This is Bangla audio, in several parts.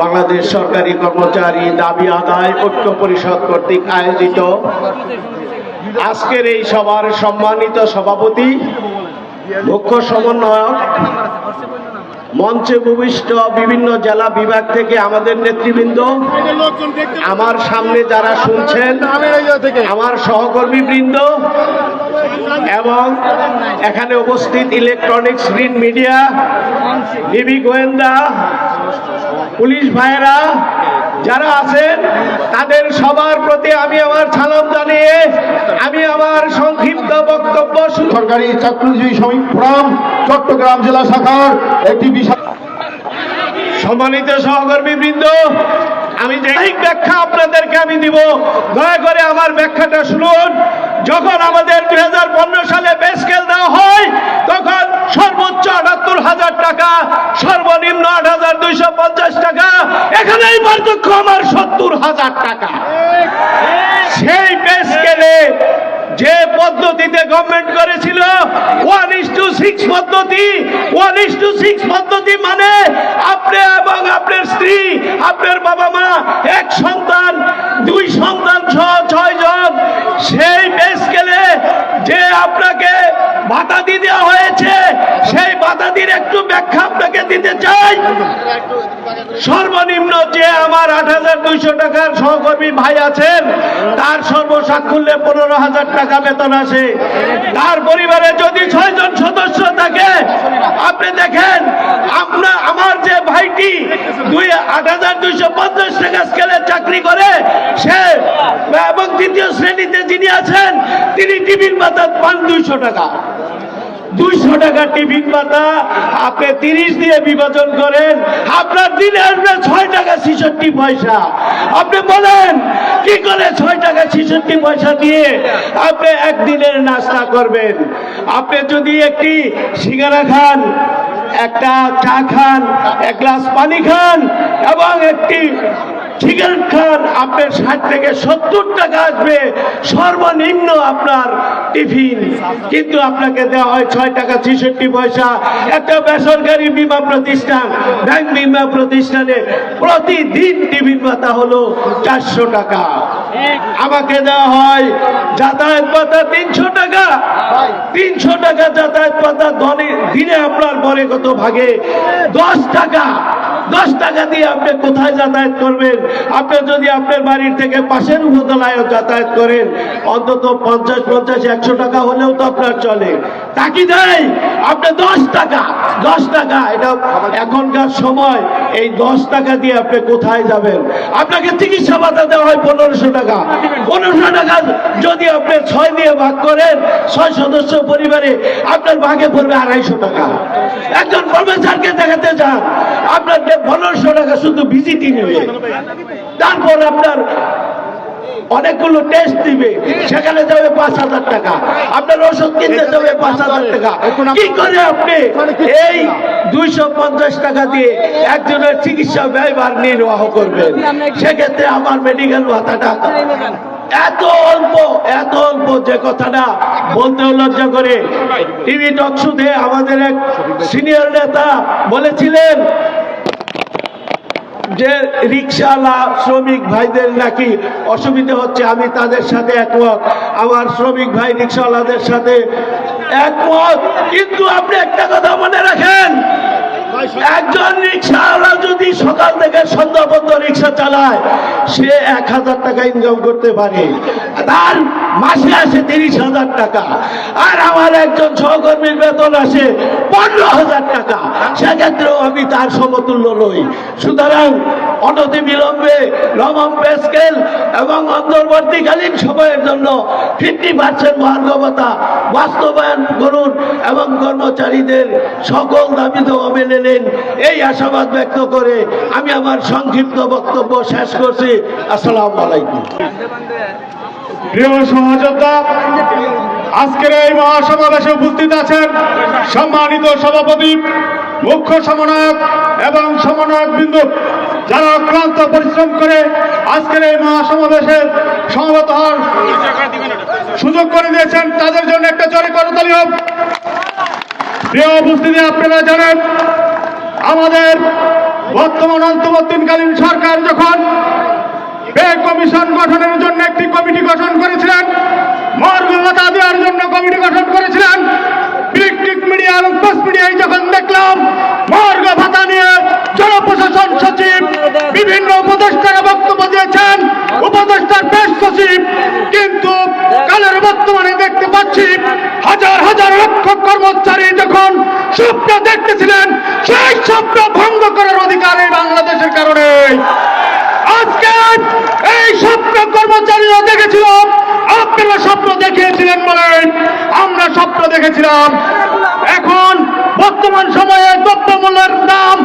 বাংলাদেশ সরকারি কর্মচারী দাবি আদায় ঐক্য পরিষদ কর্তৃক আয়োজিত। আজকের এই সভার সম্মানিত সভাপতি, মুখ্য সমন্বয়ক মঞ্চে ভূমিষ্ঠ বিভিন্ন জেলা বিভাগ থেকে আমাদের নেতৃবৃন্দ, আমার সামনে যারা শুনছেন, আমার সহকর্মী বৃন্দ এবং এখানে উপস্থিত ইলেকট্রনিক্স প্রিন্ট মিডিয়া ডিবি গোয়েন্দা, পুলিশ ভাইয়েরা যারা আছেন তাদের সবার প্রতি আমি আমার সালাম জানিয়ে আমি আমার সংক্ষিপ্ত বক্তব্য সরকারি চাকরিজীবী শ্রমিক ফোরাম চট্টগ্রাম জেলা শাখার একটি বিশাল সম্মানিত সহকর্মী বৃন্দ আমি যে ব্যাখ্যা আপনাদেরকে আমি দিব দয়া করে আমার ব্যাখ্যাটা শুনুন। যখন আমাদের দু হাজার পনেরো সালে পে স্কেল দেওয়া হয় তখন সর্বোচ্চ আটাত্তর হাজার টাকা সর্বনিম্ন আট হাজার দুইশো পঞ্চাশ টাকা এখানেই পার্থক্য আমার সত্তর হাজার টাকা। সেই পে স্কেলে যে পদ্ধতিতে গভর্নমেন্ট করেছিল ওয়ান ইস টু সিক্স পদ্ধতি। ওয়ান ইস টু সিক্স পদ্ধতি মানে আপনি এবং আপনার স্ত্রী, আপনার বাবা মা, এক সন্তান, দুই সন্তান সহ ছয় জন। সেই বেসকেলে যে আপনাকে ভাতা দিয়ে দেওয়া হয়েছে। সেই ভাতাদির একটু ব্যাখ্যা আপনাকে দিতে চাই। সর্বনিম্ন যে আমার আট হাজার দুইশো টাকার সহকর্মী ভাই আছেন, তার সর্বসাকুল্যে পনেরো হাজার টাকা বেতন আসে তার পরিবারে যদি ছয়জন সদস্য থাকে, আপনি দেখেন আপনার আমার যে ভাইটি দুই আট হাজার দুইশো পঞ্চাশ টাকা স্কেলে চাকরি করে, সে এবং দ্বিতীয় শ্রেণীতে যিনি আছেন, তিনি টিভির ভাতা পান দুইশো টাকা। দুইশো টাকা টিফিন ভাতা। আপনি তিরিশ দিয়ে বিভাজন করেন। আপনার দিনে আসবে ছয় টাকা ছিষট্টি পয়সা। আপনি বলেন, কি করে ছয় টাকা ছিষট্টি পয়সা দিয়ে আপনি একদিনের নাস্তা করবেন? আপনি যদি একটি সিঙ্গারা খান, একটা চা খান, এক গ্লাস পানি খান, এবং একটি সিগারেট খান আপনার ষাট থেকে সত্তর টাকা আসবে সর্বনিম্ন আপনার টিফিন। কিন্তু আপনাকে দেওয়া হয় ছয় টাকা ছেষট্টি পয়সা। একটা বেসরকারি বিমা প্রতিষ্ঠান, ব্যাংক বিমা প্রতিষ্ঠানে প্রতিদিন টিফিন ভাতা হলো চারশো টাকা। আমাকে দেওয়া হয় যাতায়াত পাতা তিনশো টাকা। তিনশো টাকা যাতায়াত পাতা দিনে আপনার পরে কত ভাগে দশ টাকা। দশ টাকা দিয়ে আপনি কোথায় যাতায়াত করবেন? আপনি যদি আপনার বাড়ির থেকে পাশের উপতলায় যাতায়াত করেন, অন্তত পঞ্চাশ পঞ্চাশ, একশো টাকা হলেও তো আপনার চলে। তাকি দেয় আপনি দশ টাকা দশ টাকা, এটা এখনকার সময়, এই দশ টাকা দিয়ে আপনি কোথায় যাবেন? আপনাকে চিকিৎসা ভাতা দেওয়া হয় পনেরোশো টাকা। পনেরোশো টাকা যদি আপনি ছয় দিয়ে ভাগ করেন, ছয় সদস্য পরিবারে আপনার ভাগে পড়বে আড়াইশো টাকা। একজন প্রফেসরকে দেখাতে যান। আপনার পনেরোশো টাকা শুধু ভিজিটই নেবে। তারপর আপনার অনেকগুলো টেস্ট দিবে। সেখানে যাবে পাঁচ হাজার টাকা। আপনার ওষুধ কিনতে যাবে পাঁচ হাজার টাকা। কি করে আপনি এই দুইশো পঞ্চাশ টাকা দিয়ে একজনের চিকিৎসা ব্যয়ভার নির্বাহ করবেন? সেক্ষেত্রে আমার মেডিকেল ভাতাটা এত অল্প এত অল্প যে কথাটা বলতে লজ্জা করে। টিভি টক শুধে আমাদের এক সিনিয়র নেতা বলেছিলেন যে রিক্সাওয়ালা শ্রমিক ভাইদের নাকি অসুবিধে হচ্ছে, আমি তাদের সাথে একমত। আমার শ্রমিক ভাই রিক্সাওয়ালাদের সাথে একমত। কিন্তু আপনি একটা কথা মনে রাখেন, একজন রিক্সাওয়ালা যদি সকাল থেকে সন্ধ্যা পর্যন্ত রিক্সা চালায়, সে এক হাজার টাকা ইনকাম করতে পারে। তার মাসে আসে তিরিশ হাজার টাকা। আর আমার একজন সহকর্মীর বেতন আসে পনেরো হাজার টাকা। সেক্ষেত্রেও আমি তার সমতুল্য নই। সুতরাং অনতি বিলম্বে নবম পে স্কেল এবং অন্তর্বর্তীকালীন সময়ের জন্য ফিফটি পার্সেন্ট মহার্গবতা বাস্তবায়ন করুন এবং কর্মচারীদের সকল দাবি দেওয়া মেনে নেন। এই আশাবাদ ব্যক্ত করে আমি আমার সংক্ষিপ্ত বক্তব্য শেষ করছি। আসসালামু আলাইকুম। প্রিয় সহযোদ্ধা, আজকের এই মহাসমাবেশে উপস্থিত আছেন সম্মানিত সভাপতি, মুখ্য সমন্বয়ক এবং সমন্বয়ক বিন্দু যারা অক্লান্ত পরিশ্রম করে আজকের এই মহাসমাবেশে সমবেত হওয়ার সুযোগ করে দিয়েছেন, তাদের জন্য একটা জোরে করতালি হোক। প্রিয় উপস্থিতি আপনারা জানেন, আমাদের বর্তমান অন্তর্বর্তীকালীন সরকার যখন কমিশন গঠনের জন্য একটি কমিটি গঠন করেছিলেন। মর্গ ভাতা দেওয়ার জন্য কমিটি গঠন করেছিলেন। মিডিয়া এবং মিডিয়ায় যখন দেখলাম নিয়ে সচিব, বিভিন্ন বক্তব্য দিয়েছেন। সচিব, কিন্তু বর্তমানে দেখতে পাচ্ছি হাজার হাজার লক্ষ কর্মচারী যখন স্বপ্ন দেখতেছিলেন, সেই স্বপ্ন ভঙ্গ করার অধিকার এই বাংলাদেশের কারণে আজকে এই স্বপ্ন কর্মচারীরা দেখেছিল আপনারা স্বপ্ন দেখিয়েছিলেন বলেন, আমরা স্বপ্ন দেখেছিলাম। এখন বর্তমান সময়ে তথ্য মূল্যের দাম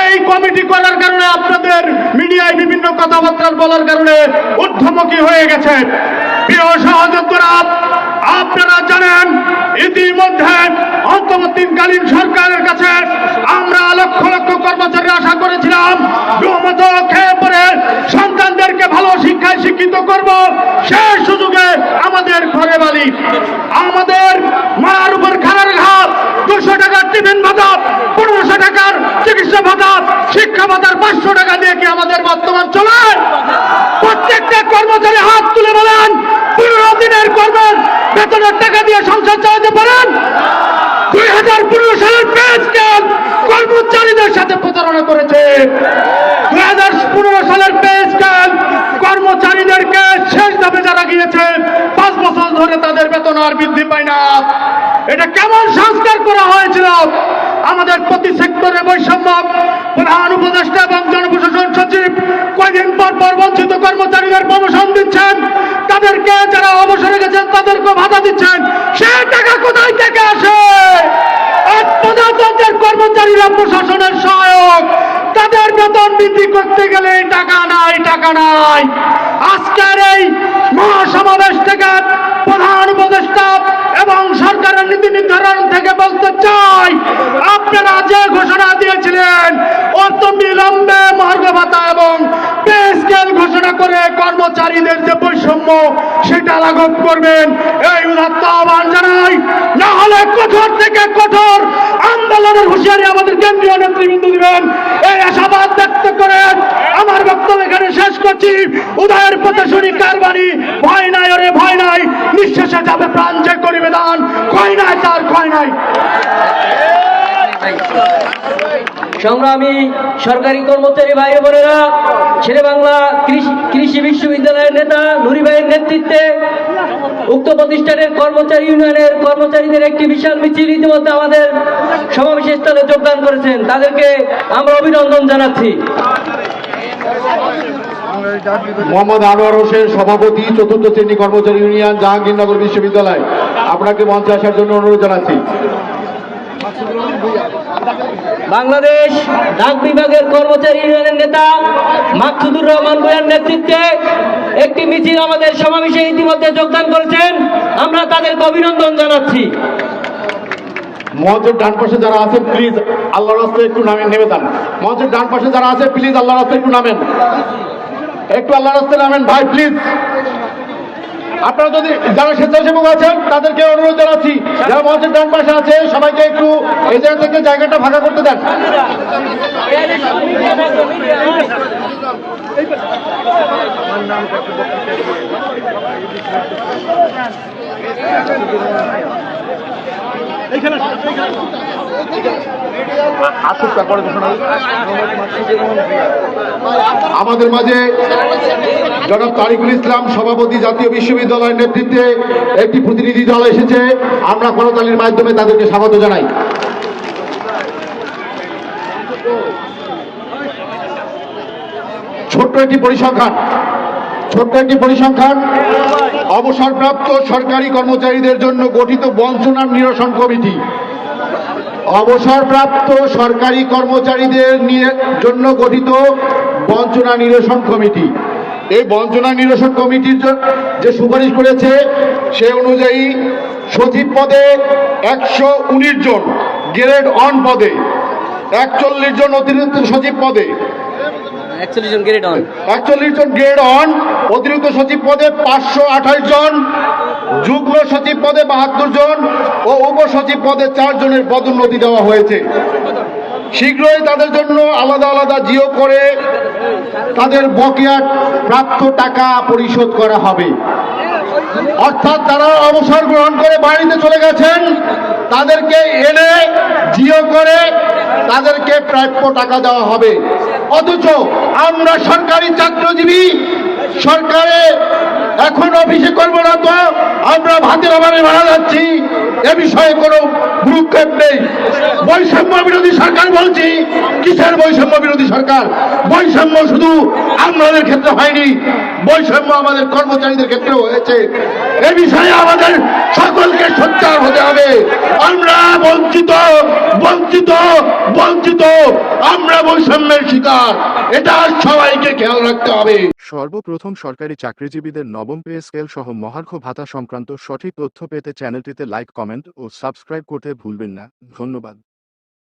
এই কমিটি করার কারণে আপনাদের মিডিয়ায় বিভিন্ন কথাবার্তা বলার কারণে ঊর্ধ্বমুখী হয়ে গেছে প্রিয় সহযোগীরা আপনারা জানেন, ইতিমধ্যে অন্তর্বর্তীকালীন সরকারের কাছে আমরা লক্ষ লক্ষ কর্মচারী আশা করেছিলাম দুমত খেয়ে পরে সন্তানদেরকে ভালো শিক্ষায় শিক্ষিত করব, সেই সুযোগে আমাদের ঘরে বালি, আমাদের মার উপর খারার ঘাত, দুশো টাকার টিফিন ভাতা পনেরোশো টাকার চিকিৎসা ভাতা শিক্ষা ভাতার পাঁচশো টাকা দিয়ে কি আমাদের বর্তমান চলে? প্রত্যেকটা কর্মচারী হাত তুলে বলেন বেতনের টাকা দিয়ে সংসার চালাতে পারেন? দুই হাজার পনেরো সালের পে স্কেল কর্মচারীদের সাথে প্রতারণা করেছে? দুই হাজার পনেরো সালের পে স্কেল কর্মচারীদেরকে শেষ ধাপে যারা গিয়েছে, পাঁচ বছর ধরে তাদের বেতন আর বৃদ্ধি পায় না। এটা কেমন সংস্কার করা হয়েছিল? আমাদের প্রতি সেক্টরে বৈষম্য, প্রধান উপদেষ্টা এবং জনপ্রশাসন সচিব কয়দিন পর পর বঞ্চিত কর্মচারীদের প্রমোশন দিচ্ছেন। তাদেরকে কর্মচারীরা প্রশাসনের সহায়ক। তাদের বেতন বৃদ্ধি করতে গেলে টাকা নাই টাকা নাই। আজকের এই মহাসমাবেশ থেকে প্রধান উপদেষ্টা এবং সরকারের নীতি নির্ধারণ থেকে বলতে চাই, আপনারা যে ঘোষণা দিয়েছিলেন অত বিলম্বে মহার্ঘ ভাতা এবং স্কেল ঘোষণা করে কর্মচারীদের যে বৈষম্য, সেটা লাঘব করবেন। এই উদাত্ত আহ্বান জানাই, না হলে কঠোর থেকে কঠোর আন্দোলনের হুঁশিয়ারি আমাদের কেন্দ্রীয় নেতৃবৃন্দ দিবেন। এই আশাবাদ ব্যক্ত করে আমার বক্তব্য এখানে শেষ করছি। উদয়ের পথে শুনি কারবানি ভয় নাই ওরে, ভয় নাই। নিঃশেষে যাবে প্রাণ যে করিবে দান। কয় নাই তার কয় নাই। সংগ্রামী সরকারি কর্মচারী ভাই বোনেরা শেরে বাংলা কৃষি কৃষি বিশ্ববিদ্যালয়ের নেতা নুরি ভাইয়ের নেতৃত্বে উক্ত প্রতিষ্ঠানের কর্মচারী ইউনিয়নের কর্মচারীদের একটি বিশাল মিছিল ইতিমধ্যে আমাদের সমাবেশ স্থলে যোগদান করেছেন। তাদেরকে আমরা অভিনন্দন জানাচ্ছি। মোহাম্মদ আনোয়ার হোসেন, সভাপতি, চতুর্থ শ্রেণি কর্মচারী ইউনিয়ন, জাহাঙ্গীরনগর বিশ্ববিদ্যালয়। আপনাকে মঞ্চে আসার জন্য অনুরোধ জানাচ্ছি। বাংলাদেশ ডাক বিভাগের কর্মচারী ইউনিয়নের নেতা মাকসুদুর রহমান ভূঁইয়ার নেতৃত্বে একটি মিছিল আমাদের সমাবেশে ইতিমধ্যে যোগদান করেছেন। আমরা তাদেরকে অভিনন্দন জানাচ্ছি। মঞ্চের ডান পাশে যারা আছে প্লিজ আল্লাহর রাস্তায় একটু নামেন, নেমে যান। মঞ্চের ডান পাশে যারা আছে প্লিজ আল্লাহর রাস্তায় একটু নামেন। একটু আল্লাহর রাস্তায় নামেন, ভাই প্লিজ আপনারা যদি যারা স্বেচ্ছাসেবক আছেন, তাদেরকে অনুরোধ জানাচ্ছি, যারা মঞ্চের ডান পাশে আছে, সবাইকে একটু এই জায়গা থেকে জায়গাটা ফাঁকা করতে দেন। আমাদের মাঝে জনাব তারিকুল ইসলাম, সভাপতি জাতীয় বিশ্ববিদ্যালয়ের নেতৃত্বে একটি প্রতিনিধি দল এসেছে। আমরা করতালির মাধ্যমে তাদেরকে স্বাগত জানাই। ছোট্ট একটি পরিসংখ্যান। ছোট্ট একটি পরিসংখ্যান। অবসরপ্রাপ্ত সরকারি কর্মচারীদের জন্য গঠিত বঞ্চনার নিরসন কমিটি। অবসরপ্রাপ্ত সরকারি কর্মচারীদের নিয়ে জন্য গঠিত বঞ্চনা নিরসন কমিটি। এই বঞ্চনা নিরসন কমিটির যে সুপারিশ করেছে, সে অনুযায়ী সচিব পদে একশো উনিশ জন, গ্রেড অন পদে, একচল্লিশ জন অতিরিক্ত সচিব পদে একচল্লিশ জন গ্রেড অন একচল্লিশ জন গ্রেড অন অতিরিক্ত সচিব পদে পাঁচশো আঠাশ জন, যুগ্ম সচিব পদে বাহাত্তর জন ও উপ সচিব পদে চার জনের পদোন্নতি দেওয়া হয়েছে। শীঘ্রই তাদের জন্য আলাদা আলাদা জিও করে তাদের বকেয়া প্রাপ্ত টাকা পরিশোধ করা হবে। অর্থাৎ তারা অবসর গ্রহণ করে বাড়িতে চলে গেছেন, তাদেরকে এনে জিও করে তাদেরকে প্রাপ্য টাকা দেওয়া হবে। অথচ আমরা সরকারি চাকরিজীবী, সরকারে এখন অফিসে করব না তো আমরা ভাতের অভাবে মারা যাচ্ছি। এ বিষয়ে কোনো ভ্রুক্ষেপ নেই। বৈষম্য বিরোধী সরকার বলছি, কিসের বৈষম্য বিরোধী সরকার? বৈষম্য শুধু আমাদের ক্ষেত্রে হয়নি, বৈষম্য আমাদের কর্মচারীদের ক্ষেত্রেও হয়েছে। এ বিষয়ে আমাদের সোচ্চার হতে হবে। আমরা বঞ্চিত বঞ্চিত বঞ্চিত। আমরা বৈষম্যের শিকার। এটা সবাইকে খেয়াল রাখতে হবে। সর্বপ্রথম সরকারি চাকরিজীবীদের নবম পে স্কেল সহ মহার্ঘ ভাতা সংক্রান্ত সঠিক তথ্য পেতে চ্যানেলটিতে লাইক, কমেন্ট ও সাবস্ক্রাইব করতে ভুলবেন না। ধন্যবাদ।